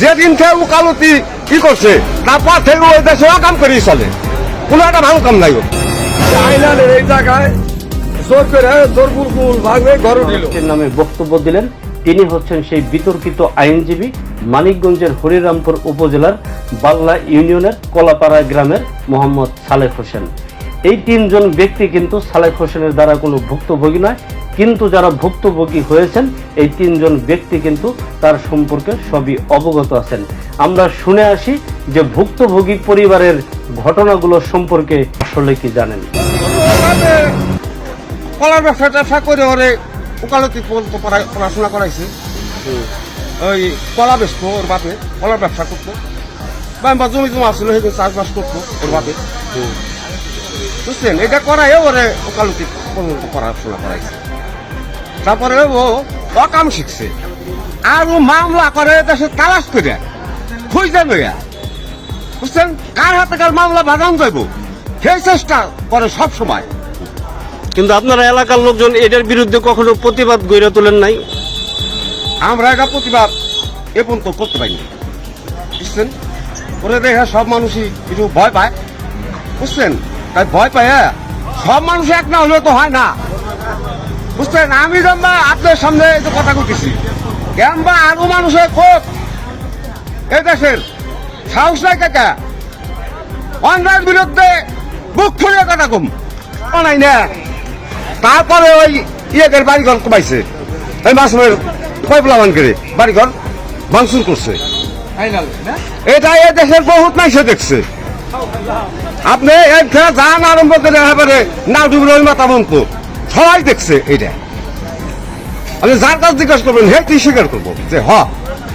যেদিন থেকে উকালতি কি করছে তারপর থেকে ওই দেশে কাম করেই চলে। কোনো একটা ভালো কাম নাই ওর। এই জায়গায় জোর করে জোর ঘর উঠিল নামে বক্তব্য দিলেন তিনি হচ্ছেন সেই বিতর্কিত আইনজীবী মানিকগঞ্জের হরিরামপুর উপজেলার বাল্লা ইউনিয়নের কলাপাড়া গ্রামের মোহাম্মদ সালেক হোসেন। এই তিনজন ব্যক্তি কিন্তু সালেক হোসেনের দ্বারা কোনো ভুক্তভোগী নয়, কিন্তু যারা ভুক্তভোগী হয়েছেন, এই তিনজন ব্যক্তি কিন্তু তার সম্পর্কে সবই অবগত আছেন। আমরা শুনে আসি যে ভুক্তভোগী পরিবারের ঘটনাগুলো সম্পর্কে আসলে কি জানেন? কলার ব্যবসা ট্যাবসা পর্যন্ত পড়াশোনা করাইছে। ওই কলা ওর বাপে কলার ব্যবসা করতো। বা জমি জমা সেগুলো চাষবাস করতো ওর বাপে। বুঝছেন এটা করাই ওরে পর্যন্ত পড়াশোনা করাইছে। তারপরে ও অকাম শিখছে। আর ও মামলা করে দেশে তালাশ করে খুঁজতে লইয়া। বুঝছেন? কার হাতে কার মামলা বাগান যাইব? সেই চেষ্টা করে সব সময় কিন্তু আপনারা এলাকার লোকজন এটার বিরুদ্ধে কখনো প্রতিবাদ গড়ে তোলেন নাই? আমরা এটা প্রতিবাদ এ পর্যন্ত করতে পারিনি। বুঝছেন? ওরে দেখে সব মানুষই একটু ভয় পায়। বুঝছেন? তাই ভয় পায় হ্যাঁ? সব মানুষ এক না হলেও তো হয় না। বুঝছেন আমি যেমন আপনার সামনে এই কথা করতেছি কেমবা আরও মানুষের কোক এই দেশের। সাহস নাই কাকা? অন্যায়ের বিরুদ্ধে বুক ফুলিয়ে কথা কম। নাই না। তারপরে ওই ইয়েদের বাড়িঘর কমাইছে। এই মাসুমের কয়পলা করে বাড়িঘর ভাঙচুর করছে। এটা এ দেশের বহুত মাইসে দেখছে। আপনি এক থেকে যান আরম্ভ করে একেবারে না ডুবলে ওই মাথা মন্ত সবাই দেখছে এটা আপনি যার কাছ জিজ্ঞাসা করবেন, হে, কি স্বীকার করব? যে, হ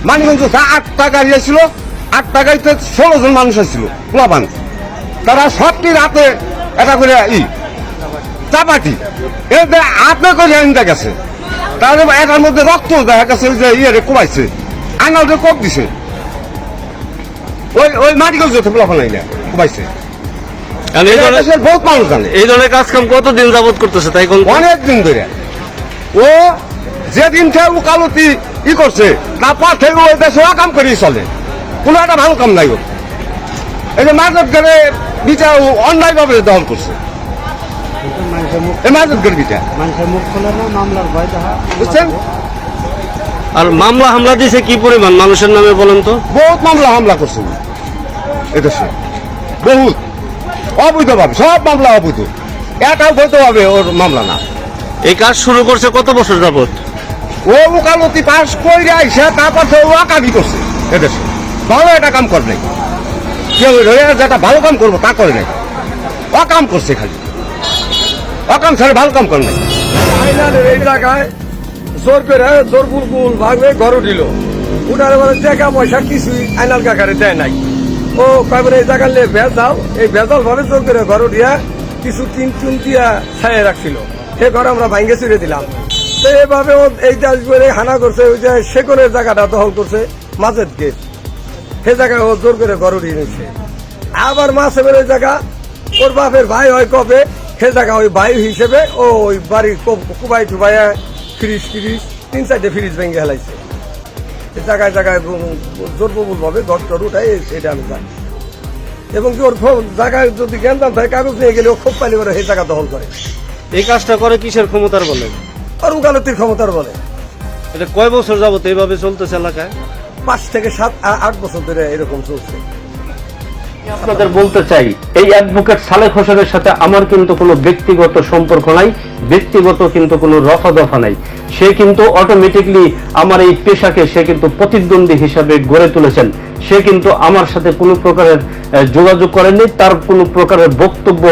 মানিগঞ্জ আটটা গাড়ি আসছিল আটটা গাড়িতে ষোলো জন মানুষ আসছিল পোলাপান। তারা সবটি রাতে এটা করে ই চাপাটি এতে আপনি করে আনতে গেছে। তাহলে এটার মধ্যে রক্ত দেখা গেছে যে ইয়ে কমাইছে আঙালটা কোপ দিছে। ওই ওই মাটিগঞ্জ যেতে পোলা ফেলাই না ধরনের বহুত মানুষ জানে। এই ধরনের কাজ কাম কতদিন যাবত করতেছে তাই কোন অনেক দিন ধরে। ও যেদিন থেকে উকালতি ই করছে তারপর থেকে ওই দেশে কাম করেই চলে। কোনো একটা ভালো কাম নাই ওর এই যে মাদক গেলে বিচার অন্যায় ভাবে দখল করছে। এই মাদক গেলে বিচার। মানুষের মুখ খোলে না মামলার ভয় দেখা বুঝছেন? আর মামলা হামলা দিছে কি পরিমাণ? মানুষের নামে বলেন তো। বহুত মামলা হামলা করছে। এদেশে বহুত। অবৈধভাবে সব মামলা অবৈধ। এটাও বৈধভাবে ওর মামলা না। এই কাজ শুরু করছে কত বছর যাবত ও উকালতি পাস করে আইসে তারপর সে ও আকামি করছে। এদেশে ভালো একটা কাম করে নাই। কেউ ধরে যেটা ভালো কাম করব তা করে নাই। অকাম করছে খালি। অকাম ছাড়া ভালো কাম করে নাই। এই জায়গায় জোর করে, জোর বুলবুল ভাঙবে ঘর উঠিল। উঠার পরে টাকা পয়সা কিছুই আইনাল কাকারে দেয় নাই। ও কয়বার এই জায়গার লে ভেজাল এই ভেজাল ভাবে জোর করে ঘর উঠিয়া কিছু তিন চুন দিয়া ছায়া রাখছিল সে ঘর আমরা ভাঙ্গে ছিঁড়ে দিলাম। তো এভাবে ও এই করে হানা করছে, ওই যে সেকনের জায়গাটা দখল করছে মাঝের গেট। সে জায়গায় ও জোর করে ঘর উঠিয়ে নিচ্ছে আবার মাসে বেরোয় জায়গা, ওর বাপের ভাই হয় কবে, সে জায়গা ওই ভাই হিসেবে ও ওই বাড়ির কুবাই টুবাইয়া ফ্রিজ ফ্রিজ তিন চারটে ফ্রিজ ভেঙে হেলাইছে জায়গায় জায়গায় জোরবহুল ভাবে ঘর টর উঠাই এটা আমি জানি। এবং কি ওর জায়গায় যদি জ্ঞান থাকে কাগজ নিয়ে গেলে ও খুব পালি করে সেই জায়গা দখল করে। এই কাজটা করে কিসের ক্ষমতার বলে? আর উকালতির ক্ষমতার বলে। এটা কয় বছর যাবত এইভাবে চলতেছে এলাকায়? পাঁচ থেকে সাত আট বছর ধরে এরকম চলছে। আপনাদের বলতে চাই, এই অ্যাডভোকেট সালেক হোসেনের সাথে আমার কিন্তু কোনো ব্যক্তিগত সম্পর্ক নাই, ব্যক্তিগত কিন্তু কোনো রফা দফা নাই। সে কিন্তু অটোমেটিকলি আমার এই পেশাকে সে কিন্তু প্রতিদ্বন্দ্বী হিসাবে গড়ে তুলেছেন। সে কিন্তু আমার সাথে কোনো প্রকারের যোগাযোগ করেনি তার কোনো প্রকারের বক্তব্য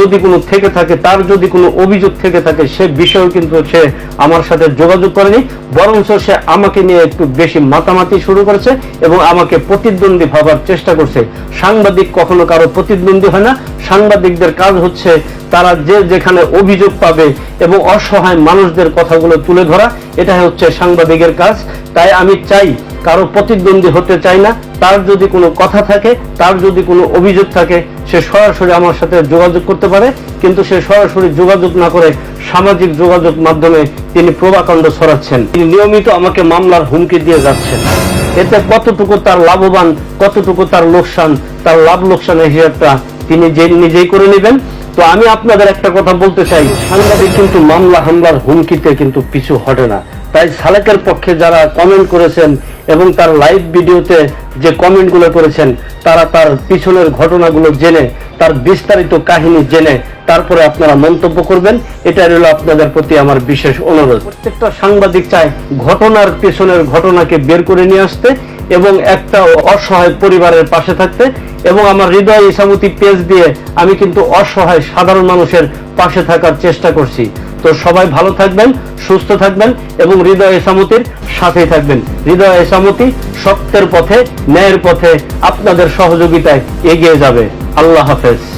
যদি কোনো থেকে থাকে, তার যদি কোনো অভিযোগ থেকে থাকে, সে বিষয়েও কিন্তু সে আমার সাথে যোগাযোগ করেনি। বরঞ্চ সে আমাকে নিয়ে একটু বেশি মাতামাতি শুরু করেছে এবং আমাকে প্রতিদ্বন্দ্বী ভাবার চেষ্টা করছে। সাংবাদিক কখনো কারও প্রতিদ্বন্দ্বী হয় না। সাংবাদিকদের কাজ হচ্ছে তারা যে যেখানে অভিযোগ পাবে এবং অসহায় মানুষদের কথাগুলো তুলে ধরা। এটা হচ্ছে সাংবাদিকের কাজ। তাই আমি চাই কারও প্রতিদ্বন্দ্বী হতে চাই না, তার যদি কোনো কথা থাকে, তার যদি কোনো অভিযোগ থাকে, সে সরাসরি আমার সাথে যোগাযোগ করতে পারে, কিন্তু সে সরাসরি যোগাযোগ না করে সামাজিক যোগাযোগ মাধ্যমে তিনি প্রভাকাণ্ড ছড়াচ্ছেন। তিনি নিয়মিত আমাকে মামলার হুমকি দিয়ে যাচ্ছেন। এতে কতটুকু তার লাভবান, কতটুকু তার লোকসান, তার লাভ লোকসানের হিসাবটা তিনি যে নিজেই করে নেবেন। তো আমি আপনাদের একটা কথা বলতে চাই, সাংবাদিক কিন্তু মামলা হামলার হুমকিতে কিন্তু পিছু হটে না। তাই সালেকের পক্ষে যারা কমেন্ট করেছেন এবং তার লাইভ ভিডিওতে যে কমেন্টগুলো করেছেন, তারা তার পিছনের ঘটনাগুলো জেনে, তার বিস্তারিত কাহিনী জেনে তারপরে আপনারা মন্তব্য করবেন। এটা রইল আপনাদের প্রতি আমার বিশেষ অনুরোধ। প্রত্যেকটা সাংবাদিক চায় ঘটনার পেছনের ঘটনাকে বের করে নিয়ে আসতে এবং একটা অসহায় পরিবারের পাশে থাকতে এবং আমার হৃদয় ইসামতি পেজ দিয়ে আমি কিন্তু অসহায় সাধারণ মানুষের পাশে থাকার চেষ্টা করছি। তো সবাই ভালো থাকবেন, সুস্থ থাকবেন এবং হৃদয় এসামতির সাথেই থাকবেন। হৃদয় এসামতি সত্যের পথে, ন্যায়ের পথে আপনাদের সহযোগিতায় এগিয়ে যাবে। আল্লাহ হাফেজ।